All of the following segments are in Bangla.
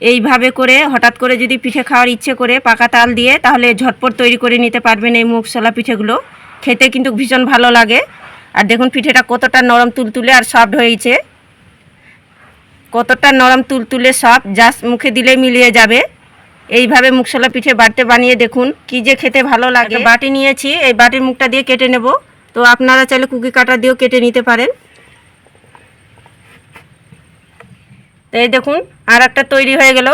এইভাবে করে, হঠাৎ করে যদি পিঠে খাওয়ার ইচ্ছে করে পাকা তাল দিয়ে, তাহলে ঝটপট তৈরি করে নিতে পারবেন এই মুগশলা পিঠেগুলো। খেতে কিন্তু ভীষণ ভালো লাগে। আর দেখুন পিঠেটা কতটা নরম তুলতুলে আর সফট হয়েছে। কতটা নরম তুলতুলে সব জাস্ট মুখে দিলে মিলিয়ে যাবে। এইভাবে মুগশলা পিঠে বাড়তে বানিয়ে দেখুন, কি যে খেতে ভালো লাগে। বাটি নিয়েছি, এই বাটির মুখটা দিয়ে কেটে নেব। তো আপনারা চাইলে কুকি কাটা দিয়েও কেটে নিতে পারেন। তো এই দেখুন, আর একটা তৈরি হয়ে গেল।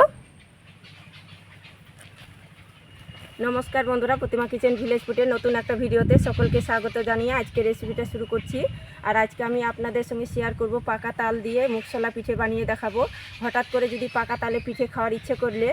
নমস্কার বন্ধুরা, প্রতিমা কিচেন ভিলেজ ফুটে নতুন একটা ভিডিওতে সকলকে স্বাগত জানিয়ে আজকে রেসিপিটা শুরু করছি। আর আজকে আমি আপনাদের সঙ্গে শেয়ার করব পাকা তাল দিয়ে মুখসলা পিঠে বানিয়ে দেখাবো। হঠাৎ করে যদি পাকা তালে পিঠে খাওয়ার ইচ্ছে করলে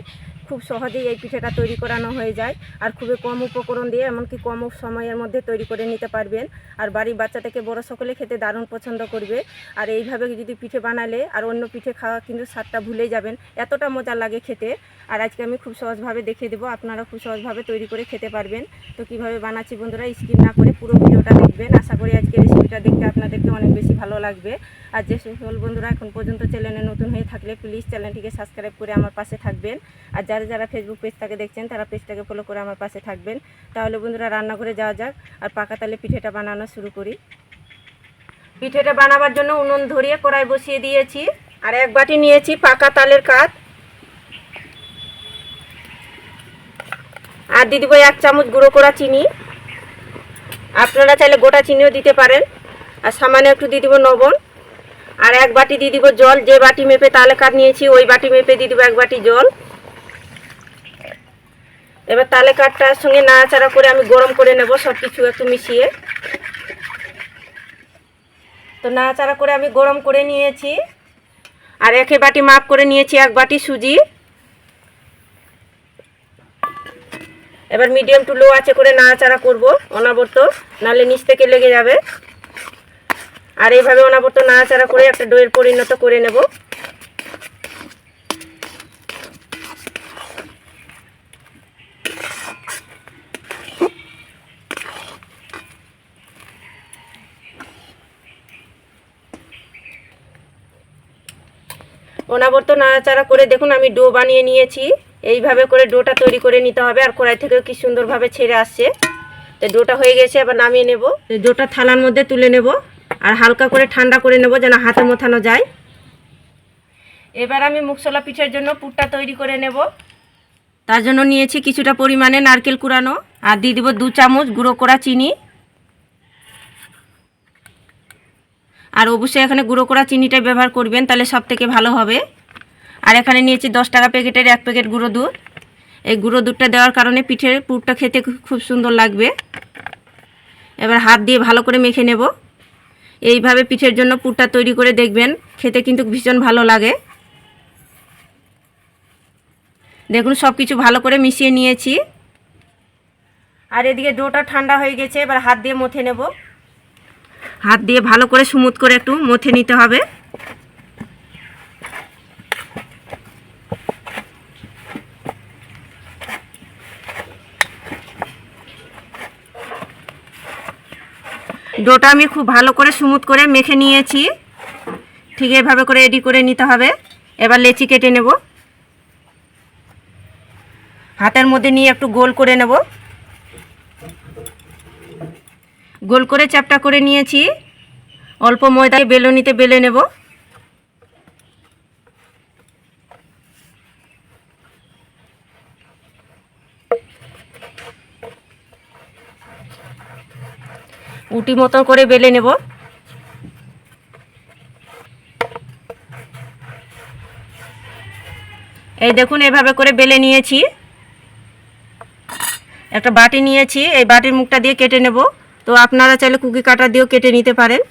খুব সহজেই এই পিঠেটা তৈরি করানো হয়ে যায় আর খুবই কম উপকরণ দিয়ে এমনকি কম সময়ের মধ্যে তৈরি করে নিতে পারবেন। আর বাড়ির বাচ্চা থেকে বড় সকলে খেতে দারুণ পছন্দ করবে। আর এইভাবে যদি পিঠে বানালে আর অন্য পিঠে খাওয়া কিন্তু স্বাদটা ভুলে যাবেন, এতটা মজা লাগে খেতে। আর আজকে আমি খুব সহজভাবে দেখিয়ে দেবো আপনারা খুব সহজভাবে তৈরি করে খেতে পারবেন। তো কীভাবে বানাচ্ছি বন্ধুরা, স্কিপ না করে পুরো ভিডিওটা দেখবেন। আশা করি আজকে রেসিপিটা দেখতে আপনাদেরকে অনেক বেশি ভালো লাগবে। আর যে সকল বন্ধুরা এখন পর্যন্ত চ্যানেলে নতুন হয়ে থাকলে প্লিজ চ্যানেলটিকে সাবস্ক্রাইব করে আমার পাশে থাকবেন। আর যারা যারা ফেসবুক পেজটাকে দেখছেন, তারা পেজটাকে ফলো করে আমার পাশে থাকবেন। তাহলে বন্ধুরা রান্নাঘরে যাওয়া যাক, আর পাকা তালে পিঠেটা বানানো শুরু করি। পিঠেটা বানাবার জন্য উনুন ধরিয়ে কড়াই বসিয়ে দিয়েছি, আর এক বাটি নিয়েছি পাকা তালের কাঠ আর দিয়ে দিব এক চামচ গুঁড়ো করা চিনি। আপনারা চাইলে গোটা চিনিও দিতে পারেন, আর সামান্য একটু দিয়ে দিব লবণ। আর এক বাটি দিয়ে দিব জল, যে বাটি মেপে তালে কাঠ নিয়েছি, ওই বাটি মেপে দিয়ে দিব এক বাটি জল। এবার তালে কাঠটার সঙ্গে নাড়াচাড়া করে আমি গরম করে নেব সব কিছু একটু মিশিয়ে। তো নাড়াচাড়া করে আমি গরম করে নিয়েছি। আর একে বাটি মাপ করে নিয়েছি, এক বাটি সুজি। এবার মিডিয়াম টু লো আছে করে নাড়াচাড়া করব অনাবর্ত, নাহলে নিচ থেকে লেগে যাবে। আর এইভাবে অনাবর্ত নাড়াচাড়া করে একটা ডোয়ের পরিণত করে নেব। অনাবর্ত নাড়াচাড়া করে দেখুন, আমি ডো বানিয়ে নিয়েছি। এইভাবে করে ডোটা তৈরি করে নিতে হবে, আর কড়াই থেকেও কি সুন্দরভাবে ছেড়ে আসছে। তো ডোটা হয়ে গেছে আবার নামিয়ে নেব। ডোটা থালার মধ্যে তুলে নেব, আর হালকা করে ঠান্ডা করে নেব যেন হাতে মোথানো যায়। এবার আমি মুগশলা পিঠের জন্য পুরটা তৈরি করে নেব। তার জন্য নিয়েছি কিছুটা পরিমাণে নারকেল কুড়ানো, আর দিয়ে দিব দু চামচ গুঁড়ো করা চিনি। আর অবশ্যই এখানে গুঁড়ো করা চিনিটাই ব্যবহার করবেন, তাহলে সব থেকে ভালো হবে। আর এখানে নিয়েছি দশ টাকা প্যাকেটের এক প্যাকেট গুঁড়ো দুধ। এই গুঁড়ো দুধটা দেওয়ার কারণে পিঠের পুরটা খেতে খুব সুন্দর লাগবে। এবার হাত দিয়ে ভালো করে মেখে নেব। এইভাবে পিঠের জন্য পুরটা তৈরি করে দেখবেন, খেতে কিন্তু ভীষণ ভালো লাগে। দেখুন সব কিছু ভালো করে মিশিয়ে নিয়েছি। আর এদিকে ডোটা ঠান্ডা হয়ে গেছে, এবার হাত দিয়ে মথে নেব। হাত দিয়ে ভালো করে স্মুথ করে একটু মথে নিতে হবে। ডোটা আমি খুব ভালো করে স্মুথ করে মেখে নিয়েছি। ঠিক এভাবে করে রেডি করে নিতে হবে। এবার লেচি কেটে নেব। হাতের মধ্যে নিয়ে একটু গোল করে নেব। গোল করে চ্যাপটা করে নিয়েছি। অল্প ময়দায় বেলনিতে বেলে নেব। উটি মতো করে বেলে নেব। এই দেখুন, এভাবে করে বেলে নিয়েছি। একটা বাটি নিয়েছি, এই বাটির মুখটা দিয়ে কেটে নেব। তো আপনারা চাইলে কুকি কাটা দিয়েও কেটে নিতে পারেন।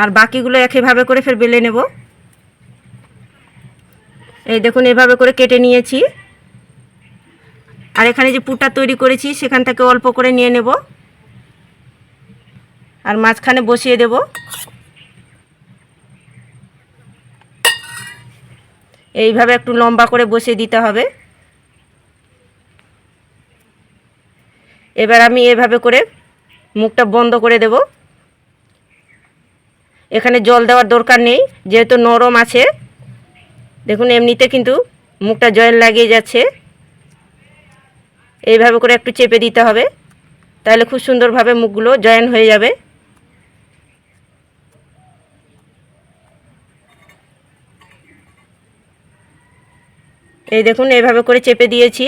আর বাকিগুলো একইভাবে করে ফের বেলে নেব। এই দেখুন, এভাবে করে কেটে নিয়েছি। আর এখানে যে পুটা তৈরি করেছি সেখান থেকে অল্প করে নিয়ে নেব। আর মাঝখানে বসিয়ে দেব। এইভাবে একটু লম্বা করে বসিয়ে দিতে হবে। এবার আমি এভাবে করে মুখটা বন্ধ করে দেব। এখানে জল দেওয়ার দরকার নেই, যেহেতু নরম আছে। দেখুন, এমনিতে কিন্তু মুখটা জল লাগিয়ে যাচ্ছে। এইভাবে করে একটু চেপে দিতে হবে। তাহলে খুব সুন্দরভাবে মুখগুলো জয়েন হয়ে যাবে। এই দেখুন, এইভাবে করে চেপে দিয়েছি।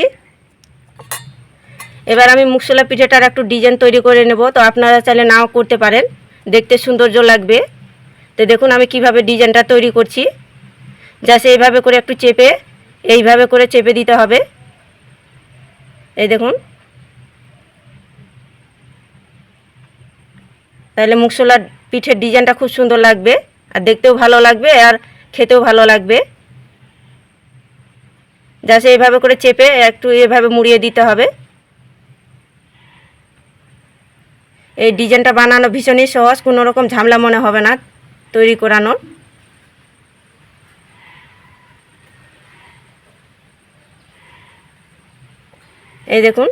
এবার আমি মুখশোলা পিঠেটার একটু ডিজাইন তৈরি করে নেব। তো আপনারা চাইলে নাও করতে পারেন। দেখতে সৌন্দর্য লাগবে। তো দেখুন, আমি কীভাবে ডিজাইনটা তৈরি করছি। জাস্ট এইভাবে করে একটু চেপে, এইভাবে করে চেপে দিতে হবে। এই দেখুন। তাহলে মুখশোলা পিঠের ডিজাইনটা খুব সুন্দর লাগবে, আর দেখতেও ভালো লাগবে, আর খেতেও ভালো লাগবে। জাস্ট এইভাবে করে চেপে একটু এভাবে মুড়িয়ে দিতে হবে। এই ডিজাইনটা বানানো ভীষণই সহজ, কোনো রকম ঝামেলা মনে হবে না তৈরি করানোর। এই দেখুন।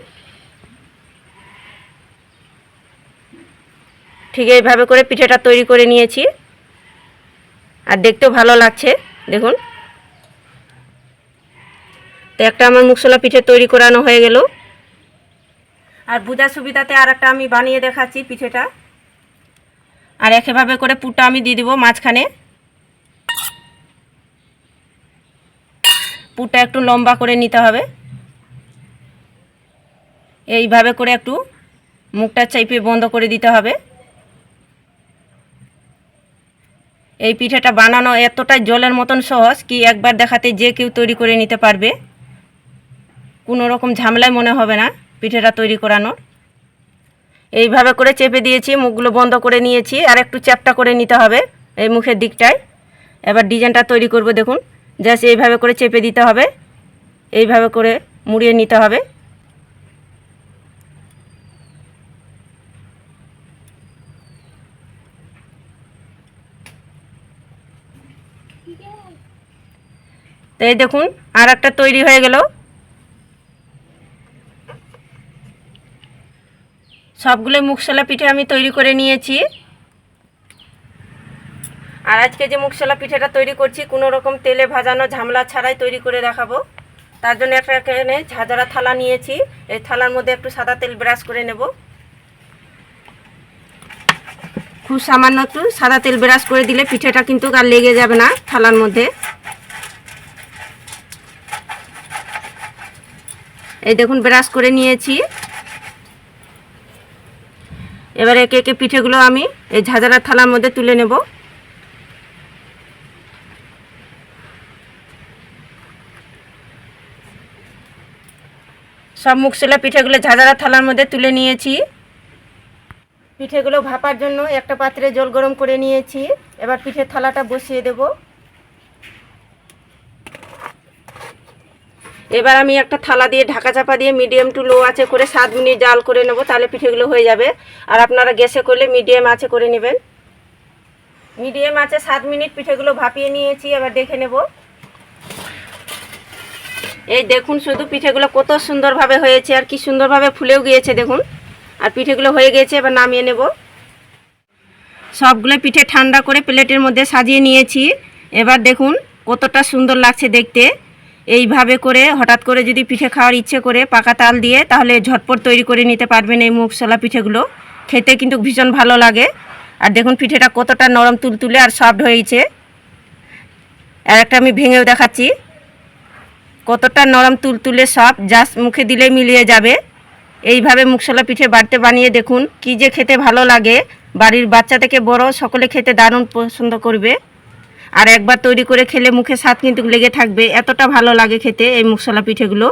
ঠিক এইভাবে করে পিঠেটা তৈরি করে নিয়েছি। আর দেখতেও ভালো লাগছে, দেখুন। তো একটা আমার মুখশোলা পিঠে তৈরি করানো হয়ে গেল। আর বোঝার সুবিধাতে আর একটা আমি বানিয়ে দেখাচ্ছি পিঠেটা। আর একেভাবে করে পুরটা আমি দিয়ে দিব মাঝখানে। পুরটা একটু লম্বা করে নিতে হবে। এইভাবে করে একটু মুখটা চাইপে বন্ধ করে দিতে হবে। এই পিঠেটা বানানো এতটাই জলের মতন সহজ কি একবার দেখাতে যে কেউ তৈরি করে নিতে পারবে। কোনো রকম ঝামেলায় মনে হবে না পিঠেটা তৈরি করানোর। এইভাবে করে চেপে দিয়েছি, মুখগুলো বন্ধ করে নিয়েছি, আর একটু চ্যাপটা করে নিতে হবে এই মুখের দিকটায়। এবার ডিজাইনটা তৈরি করব দেখুন, জাস্ট এইভাবে করে চেপে দিতে হবে, এইভাবে করে মুড়িয়ে নিতে হবে। তো এই দেখুন আর একটা তৈরি হয়ে গেল। সবগুলো মুখশোলা পিঠে আমি তৈরি করে নিয়েছি। আর আজকে যে মুখশোলা পিঠেটা তৈরি করছি, কোনো রকম তেলে ভাজানো, ঝামলা ছাড়াই তৈরি করে দেখাবো। তার জন্য একটা এখানে ঝাঁঝরা থালা নিয়েছি। এই থালার মধ্যে একটু সাদা তেল ব্রাশ করে নেব। খুব সামান্য একটু সাদা তেল ব্রাশ করে দিলে পিঠেটা কিন্তু আর লেগে যাবে না থালার মধ্যে। এই দেখুন, ব্রাশ করে নিয়েছি। এবার একে একে পিঠেগুলো আমি এই ঝাঁঝরা থালার মধ্যে তুলে নেব। সব মুখশোলা পিঠেগুলো ঝাঁঝরা থালার মধ্যে তুলে নিয়েছি। পিঠেগুলো ভাপার জন্য একটা পাত্রে জল গরম করে নিয়েছি। এবার পিঠের থালাটা বসিয়ে দেব। এবার আমি একটা থালা দিয়ে ঢাকা চাপা দিয়ে মিডিয়াম টু লো আছে করে সাত মিনিট জাল করে নেব, তাহলে পিঠেগুলো হয়ে যাবে। আর আপনারা গ্যাসে করলে মিডিয়াম আছে করে নেবেন। মিডিয়াম আছে, সাত মিনিট পিঠেগুলো ভাপিয়ে নিয়েছি, এবার দেখে নেব। এই দেখুন, শুধু পিঠেগুলো কত সুন্দরভাবে হয়েছে আর কি সুন্দরভাবে ফুলেও গিয়েছে, দেখুন। আর পিঠেগুলো হয়ে গেছে, এবার নামিয়ে নেব। সবগুলো পিঠে ঠান্ডা করে প্লেটের মধ্যে সাজিয়ে নিয়েছি। এবার দেখুন কতটা সুন্দর লাগছে দেখতে। এইভাবে করে, হঠাৎ করে যদি পিঠে খাওয়ার ইচ্ছে করে পাকা তাল দিয়ে, তাহলে ঝটপট তৈরি করে নিতে পারবেন এই মুগশলা পিঠেগুলো। খেতে কিন্তু ভীষণ ভালো লাগে। আর দেখুন পিঠেটা কতটা নরম তুলতুলে আর সফট হয়েছে। আর একটা আমি ভেঙেও দেখাচ্ছি। কতটা নরম তুলতুলে সব জাস্ট মুখে দিলেই মিলিয়ে যাবে। এইভাবে মুখশলা পিঠে বাড়তে বানিয়ে দেখুন, কি যে খেতে ভালো লাগে। বাড়ির বাচ্চা থেকে বড়, সকলে খেতে দারুণ পছন্দ করবে। আর একবার তৈরি করে খেলে মুখে স্বাদ কিন্তু লেগে থাকবে, এতটা ভালো লাগে খেতে এই মুখশলা পিঠেগুলো।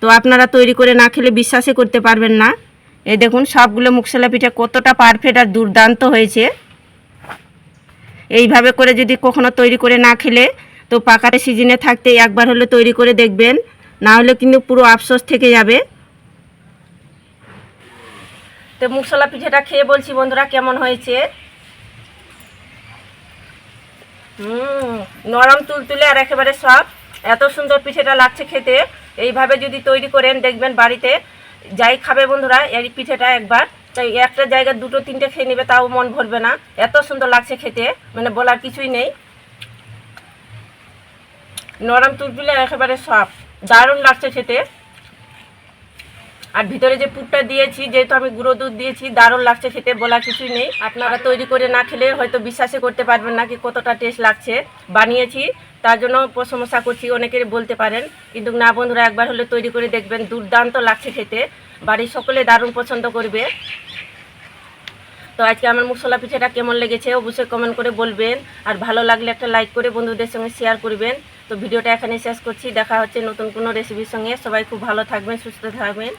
তো আপনারা তৈরি করে না খেলে বিশ্বাসই করতে পারবেন না। এই দেখুন, সবগুলো মুখশলা পিঠে কতটা পারফেক্ট আর দুর্দান্ত হয়েছে। এইভাবে করে যদি কখনো তৈরি করে না খেলে, তো পাকাতে সিজনে থাকতে একবার হলে তৈরি করে দেখবেন। না হলে কিন্তু পুরো আফসোস থেকে যাবে। তো মুগশলা পিঠেটা খেয়ে বলছি বন্ধুরা কেমন হয়েছে? হুম, নরম তুলতুলে আর একেবারে সব এত সুন্দর পিঠেটা লাগছে খেতে। এইভাবে যদি তৈরি করেন, দেখবেন বাড়িতে যাই খাবে বন্ধুরা, এই পিঠেটা একবার। তাই একটা জায়গায় দুটো, তিনটে খেয়ে নেবে, তাও মন ভরবে না। এত সুন্দর লাগছে খেতে মানে বলার কিছুই নেই। নরম তুলতুলে একেবারে সব দারুণ লাগছে খেতে। আর ভিতরে যে পুরটা দিয়েছি, যেহেতু আমি গুঁড়ো দুধ দিয়েছি, দারুণ লাগছে খেতে বলার কিছুই নেই। আপনারা তৈরি করে না খেলে হয়তো বিশ্বাসই করতে পারবেন না কি কতটা টেস্ট লাগছে। বানিয়েছি, তার জন্য প্রশংসা করছি অনেকেরই বলতে পারেন। কিন্তু না বন্ধুরা, একবার হলে তৈরি করে দেখবেন, দুর্দান্ত লাগছে খেতে। বাড়ির সকলে দারুণ পছন্দ করবে। তো আজকে আমার মুসলা পিঠাটা কেমন লেগেছে অবশ্যই কমেন্ট করে বলবেন। আর ভালো লাগলে একটা লাইক করে বন্ধুদের সঙ্গে শেয়ার করবেন। তো ভিডিওটা এখানে শেষ করছি। দেখা হচ্ছে নতুন কোনো রেসিপির সঙ্গে। সবাই খুব ভালো থাকবেন, সুস্থ থাকবেন।